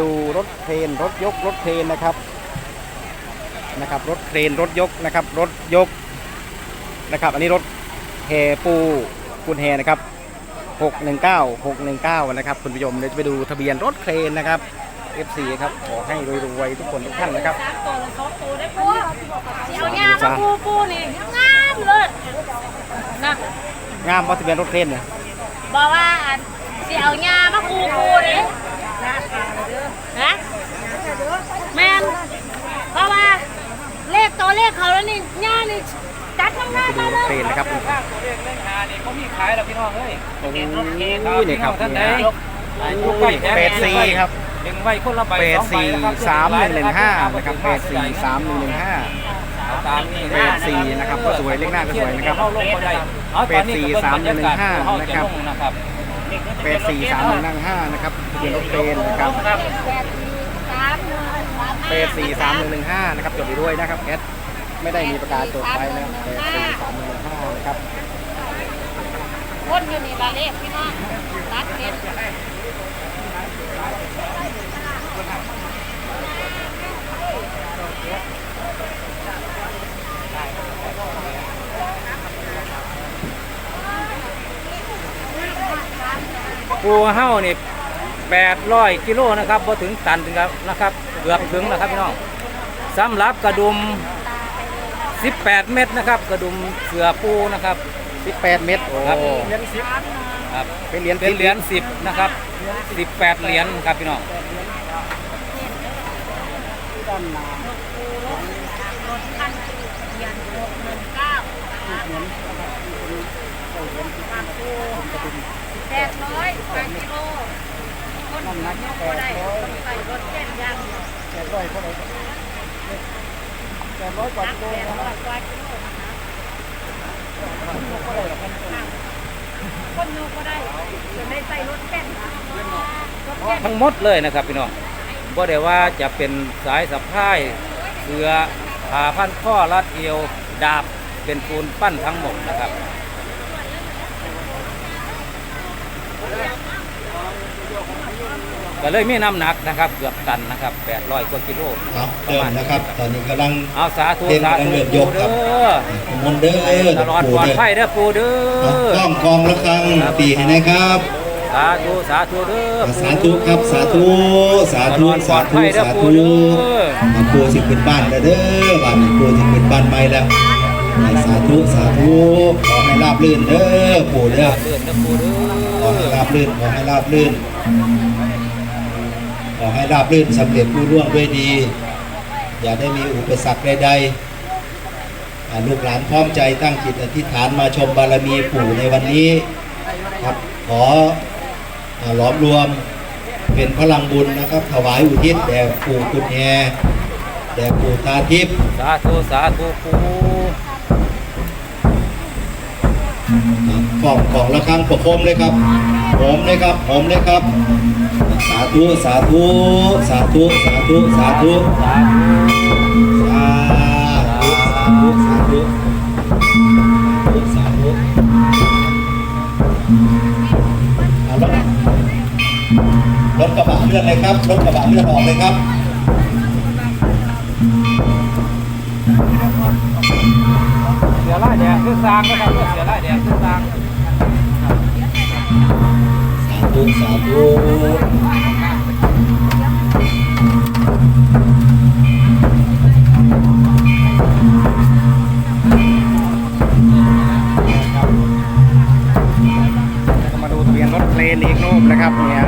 ดูรถเครนรถยกรถเครนนะครับนะครับ รถเครนรถยกนะครับ รถยกนะครับ อันนี้รถแห่ปูคุณแห่นะครับ619 619นะครับคุณผู้ชมเดี๋ยวจะไปดูทะเบียนรถเครนนะครับ FC ครับขอให้รวยๆทุกคนทุกท่านนะครับสามตัวหรือสองตัวได้ปูสิเอาหญ้ามาปูปูนี่งามเลยนะงามว่าทะเบียนรถเครนเนี่ยบอกว่าอันสิเอาหญ้ามาปูปูนี่ นะแม่นเพราะว่าเลขตัวเลขเขาแล้วนี่หญ้านี่จัดข้างหน้าไปมาดูเลเครยนนะครับตัวเลขเลขหานี่เขามีขายแล้วพี่น้องเอ้ยโอ้โหนี่นี่ครับท่านใดนี่ยกไปแผงแปดสี่ครับดึงไว้คนละใบแปดสองใบสี่นะครับสามหนึ่งหนึ่งห้านะครับแปดสี่สามหนึ่งหนึ่งห้าเอาตามนี้แปดสี่นะครับก็สวยเลขหน้าก็สวยนะครับเข้าลงก็ได้เอาตอนนี้ก็เบิ่งบรรยากาศแปดสี่สามหนึ่งหนึ่งห้าเข้าจะลงนะครับแปดสี่สามหนึ่งนั่งห้านะครับทะ เบียนรถเครนนะครับสามหนึ่งแปสี่สามหนึ่งหนึ่งห้านะครับจดไปด้วยนะครับแอดไม่ได้มีประกาศจดไปนะครับแปสี่สามหนึ่งหนึ่งห้านะครับคนอยู่นี่ละเลขพี่น้องตัดเห็นปูเฮ้านี่ 800กิโลนะครับพอถึงตันถึงครับนะครับ เกือบถึงแล้วครับพี่น้องสำหรับกระดุม 18 เม็ดนะครับ กระดุมเสือปูนะครับสิบแปดเมตรโอ้ครับครับเป็นเหรียญเป็นเหรียญสิบนะครับสิบแปดเหรียญครับพี่น้องรถคันเทียนหกหนึ่งเก้าแปดร้อยกว่ากิโล คนยกก็ได้ต้องใส่รถแก่นยางแปดร้อยเท่าไหร่แปดร้อยกว่านักกิโลแปดนะร้อยกว่ากิโลนะคะคนยกก็ได้จะได้ใส่รถแก่นรถแก่นทั้งหมดเลยนะครับพี่น้องบ่ได้ว่าจะเป็นสายสะพายเสือผ่าพันข้อรัดเอวดาบเป็นปูนปั้นทั้งหมดนะครับ ก็เลยมีน้ำหนักนะครับเกือบตันนะครับ800กว่ากิโลเอาเริ่มนะครับ ตอนนี้กำลังเอาสาธุเล่นสาธุเรือยกครัเด้บอมนต์เด้อตลอดปู่ปลอดเด้อภัยเด้อปูเด้เอาอกล้องกองระฆังตีให้นะครับ สาธุสาธุเด้อสาธุครับ สาธุสาตธุลอดปลสาอดธุภัยเด้อสาปูธุเด้อมาปูสิขึ้นบ้านแล้วเด้อบ้านนี้ปูสิขึ้นบ้านใหม่แล้วสาธุสาธุขอให้ราบรื่นเด้อปู่เด้อเลื่อนเด้อปูเด้ขอ ให้ราบรื่นขอให้ราบรื่นขอให้ราบรื่นสำเร็จรุ่ร่วงด้วยดี อย่าได้มีอุปสรรคใดๆลูกหลานพร้อมใจตั้งจิตอธิษฐานมาชมบารมีปู่ในวันนี้ครับขอหลอมรวมเป็นพลังบุญนะครับ ถวายอุทิศแด่ปู่กุฎแฮแด่ปู่ตาทิพย์สาธุสาธุปู กล่องกล่องละครั้งประคมเลยครับหอมเลยครับหอมเลยครับ สาธุสาธุสาธุสาธุสาธุสาธุสาธุสาธุสาธุอารถกระบะเลื่อนเลยครับรถกระบะเลื่อนออกเลยครับเสือไล่แดงคือสร้างนะครับเสือไล่แดงคือสร้างสา ธุสาธุมาดูทะเบียนรถเครนอีกรูปนะครับเนี่ย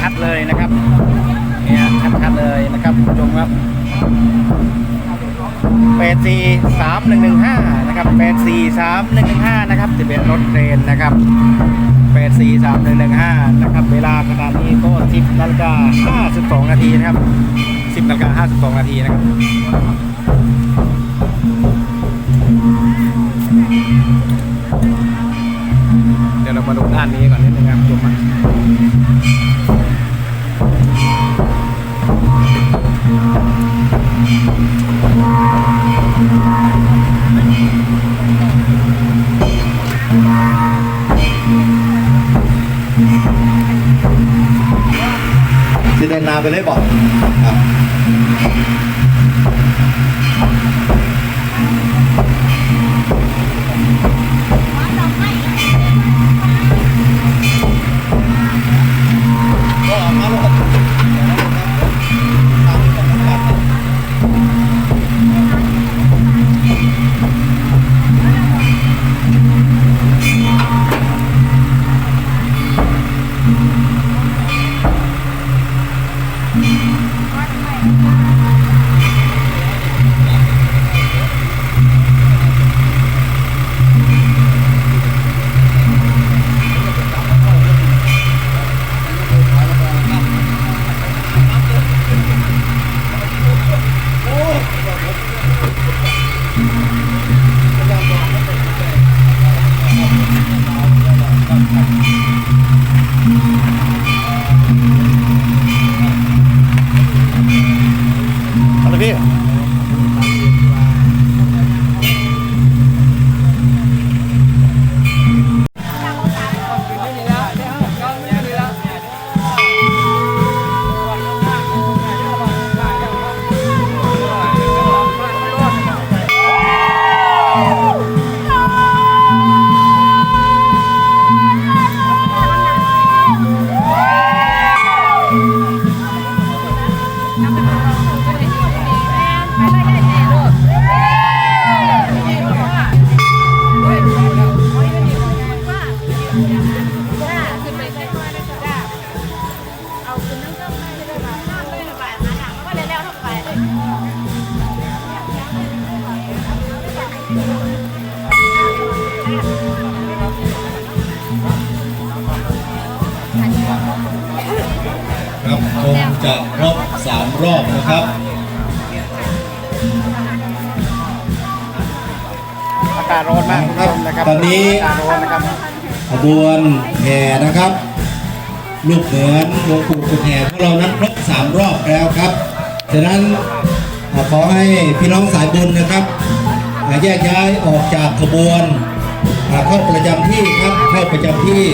ชัดๆเลยนะครับเนี่ยชัดๆเลยนะครับคุณผู้ชมครับแปดสี่สามหนึ่งหนึ่งห้านะครับแปดสี่สามหนึ่งหนึ่งห้านะครับทะเบียนรถเครนนะครับ แปดสี่สามหนึ่งหนึ่งห้านะครับ เวลาขณะนี้ก็สิบนาฬิกาห้าสิบสองนาทีนะครับสิบนาฬิกาห้าสิบสองนาทีนะครับเดี๋ยวเรามาดูด้านนี้ก่อนนิดนึงครับคุณผู้ช จะเดินนาไปเลยบอกครับ ครับคงจะครบสามรอบนะครับอากาศร้อนมากคุณผู้ชมนะครับตอนนี้อากาศร้อนนะครับขบวนแห่นะครับ ลูกเหมือนหลวงปู่กุฎแห่ของเรานั้นครบสามรอบแล้วครับฉะนั้นอ่าขอให้พี่น้องสายบุญนะครับอ่าแยกย้ายออกจากขบวนอ่า เข้าประจำที่ครับเข้าประจำที่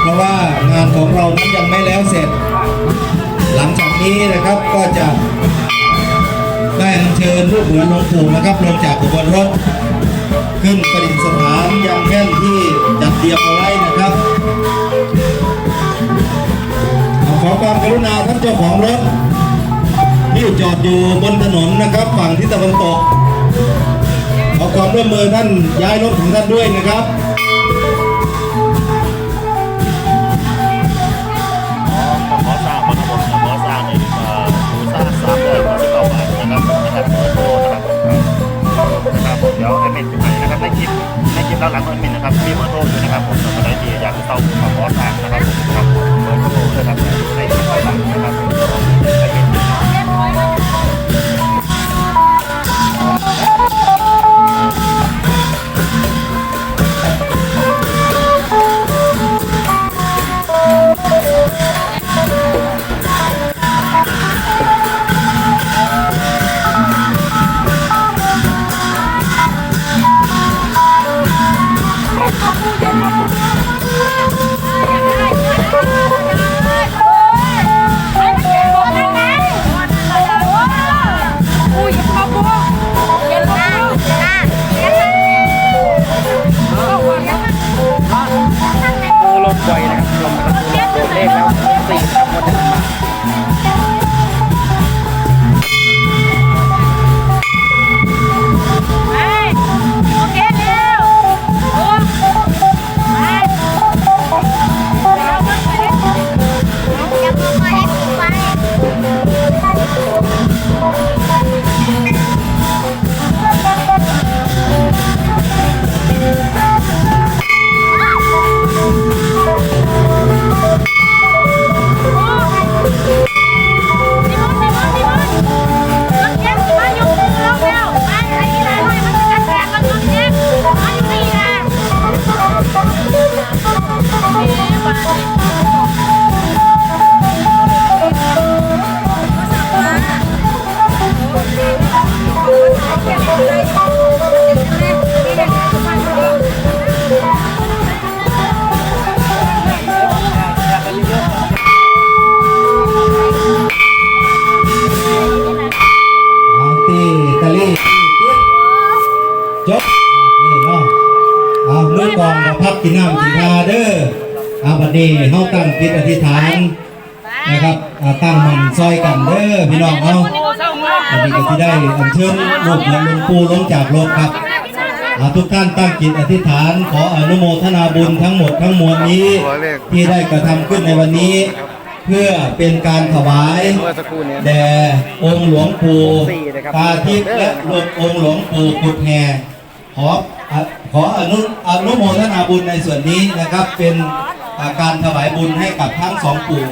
เพราะว่างานของเรานั้นยังไม่แล้วเสร็จ หลังจากนี้นะครับก็จะได้อัญเชิญลูกเหมือนหลวงปู่นะครับลงจากขบวนรถ ขึ้นประดิษฐานยังแท่นที่จัดเตรียมเอาไว้นะครับขอความกรุณาท่านเจ้าของรถที่จอดอยู่บนถนนนะครับ ฝั่งทิศตะวันตก ความร่วมมือท่านย้ายรถของท่านด้วยนะครับขอสร้างมาครับผมขอสร้างในเอ่อบูซ่าสร้อยกว่าสิบเก้าบาทนะครับนะครับเบอร์โทรนะครับนะครับผมเดี๋ยวให้เมนไปนะครับในคลิปในคลิปด้านหลังของเมนนะครับมีเบอร์โทรอยู่นะครับผมสำหรับใครที่อยากจะเช่าบูขอสร้าง อาบัดนี้เฮาตั้งจิตอธิษฐานนะครับอ่าตั้งมันซอยกันเด้อพี่น้องเฮาอันนี้ก็สิได้อัญเชิญลูกหลานหลวงปู่ลงจากโลกครับอ่าทุกท่านตั้งจิตอธิษฐาน ขออนุโมทนาบุญทั้งหมดทั้งมวลนี้ ที่ได้กระทำขึ้นในวันนี้ เพื่อเป็นการถวายเมื่อสักครู่เนี้แด่องค์หลวงปู่สี่นะครับตาทิพย์และหลวงองค์หลวงปู่กุดแห่ขออะขออนุอนุโมทนาบุญในส่วนนี้นะครับเป็นอ่า การถวายบุญให้กับทั้งสองปู่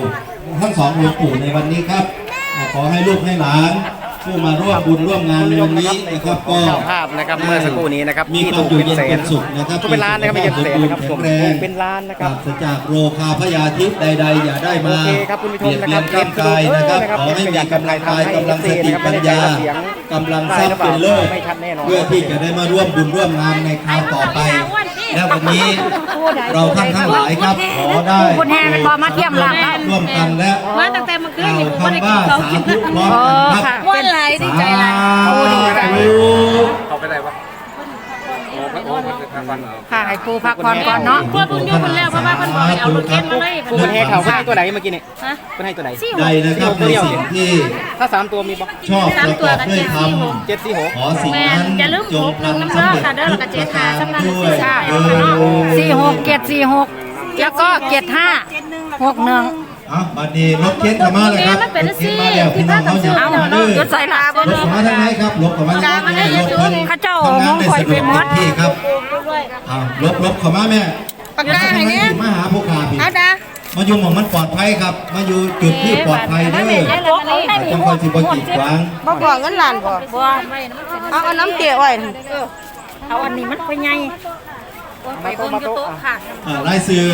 ทั้งสองหลวงปู่ในวันนี้ครับอ่าขอให้ลูกให้หลานผู้มาร่วมบุญร่วมงานในวันนี้นะครับก็เจ้าภาพนะครับเมื่อสักครู่นี้นะครับมีที่ความถูอกยู่เป็นเย็นแสเป็นนสุขนะครับถูกเป็นล้านนะครับไม่ใช่แสนนะครับมีถูวามกแข็งแรงเป็นล้านนะคปรับราศจากโรคาพยาธิใด ๆ อย่าได้มาโอเคครับคุณผู้ชมเบียดนะคเบีรัยบนร่างกายนะครับนะครับขอให้มีกำลังกายให้กำลังสตินะครับปัญญาไม่ได้ใช้เสียงกำลังทรัพย์เป็นเลิศไม่ชัดแน่นอนเพื่อที่จะได้มาร่วมบุญร่วมงานในคราวต่อไป และวันนี้เราท่านทั้งหลายครับขอได้คุณแฮมันบอมาเทียมหลังครับร่วมกันและมาตั้งแต่เมื่อคืกนล่าวนี่ผมไม่ได้คำกิว่านเขาสาธุพร้อมกันครับม่วนไหลายดีใจหลายสาธุเขาไปได้ปะโอ้โหฟัน ค่ะให้ครูพักผ่อนก่อนเนาะพวกเพิ่งอยู่คนแล้วเพราะว่าเพิ่นบอกให้เอารถเข็นมาเลยครูเป็นให้เขาเพิ่นให้ตัวไหนเมื่อกี้นี่ฮะเพิ่นให้ตัวไหนสี่หใดกนะครับในสิ่งที่ถ้าสามตัวมีบ่ชอบประกอบด้วยธรรมเจ็ดสี่หกขอสิ่งแม่นั้นอย่าลืมจหงกหนึ่งทำน้ำสำเด้อเร็จค่ะเด้อทุแล้วกก็ประเจ็ดการห้าด้วยสำนักเออสี่หกเจ็ดสี่หกแล้วก็เจ็ดห้าหกหนึ่งอะบัดนี้รถเข็นเข้ามาเลยครับมันเป็นรถเข็นสิมาแล้วพี่น้องเขาอยากเอาเข้ามาเด้อรถใส่หลาบรถเข้ามาทางไหนครับรถเข้ามาทางไหนรถเพิ่นข้าเจ้าทำงานได้มองคอยสะดไปวกหมเต็ดมที่ครับ อ่าลบลบเข้ามาแม่ปากกาไหนเนี่ยมาหาผู้ขาพี่เอาดามาอยู่หม่องมันปลอดภัยครับ มาอยู่จุดที่ปลอดภัยเด้อจังคอยสิบ่กีดขวางบ่บ่เงินล้านบ่บัวไม่นะมันเป็นเอาเอาน้ำเตี๋ยไว้นั่นเอาอันนี้มันไปไงไปเบิ่งอยู่โต๊ะค่ะอ่ารายชื่อ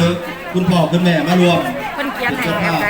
คุณพ่อคุณแม่มารวมเพิ่นเขียนให้แบบไหน